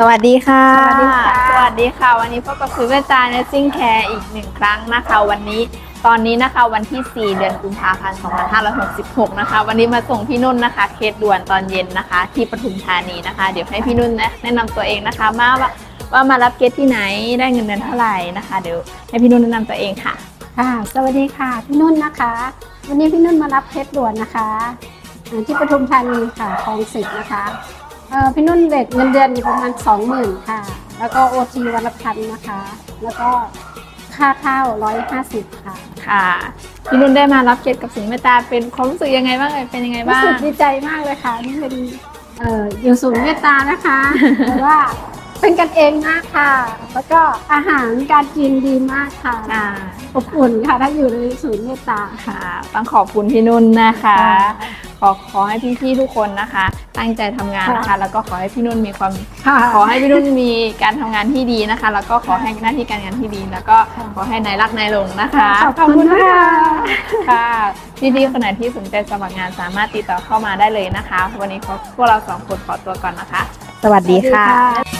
สวัสดีค่ะ สวัสดีค่ะ สวัสดีค่ะ วันนี้พบกับคุยเวตาเนสซิ่งแคร์อีกหนึ่งครั้งนะคะ วันนี้ตอนนี้นะคะวันที่ 4 เดือนกุมภาพันธ์ 2566 นะคะ วันนี้มาส่งพี่นุ่นนะคะ เคสด่วนตอนเย็นนะคะ ที่ปทุมธานีนะคะ เดี๋ยวให้พี่นุ่นแนะนำตัวเองนะคะ มาว่าว่ามารับเคสที่ไหนได้เงินเดือนเท่าไหร่นะคะ เดี๋ยวให้พี่นุ่นแนะนำตัวเองค่ะ ค่ะ สวัสดีค่ะพี่นุ่นนะคะ วันนี้พี่นุ่นมารับเพชรด่วนนะคะอ่าที่ปทุมธานีค่ะคลองสิบนะคะ เอ่อพี่นุ่นเด็กเงินเดือนอยู่ประมาณสองหมื่นค่ะ แล้วก็โอทีวันละพันนะคะ แล้วก็ค่าข้าวร้อยห้าสิบค่ะ ค่ะพี่นุ่นได้มารับเคสกับสิงห์เมตตาเป็นความรู้สึกยังไงบ้างเอ่ยเป็นยังไงรู้บ้าง สึกดีใจมากเลยค่ะที่เป็นเอ่ออยู่ศูนย์เมตตานะคะแต่ว่าเป็นกันเองมากค่ะ แล้วก็อาหารการกินดีมากค่ะอ่าอบอุ่นค่ะถ้าอยู่ในศูนย์เมตตาค่ะค่ะต้องขอบคุณพี่นุ่นนะคะ ค่ะ ขอขอให้พี่ๆทุกคนนะคะ ตั้งใจทำงานนะคะค่ะแล้วก็ขอให้พี่นุ่นมีความ ค่ะ ขอให้พี่นุ่นมีการทำงานที่ดีนะคะ แล้วก็ขอให้หน้าที่การงานที่ดี แล้วก็ค่ะขอให้นายรักนายหลงนะคะขอบคุณค่ะค่ะพี่ๆคนไหนที่สนใจสมัครงานสามารถติดต่อเข้ามาได้เลยนะคะ วันนี้พวกเราสองคนขอตัวก่อนนะคะ สวัสดีค่ะสวัสดีค่ะ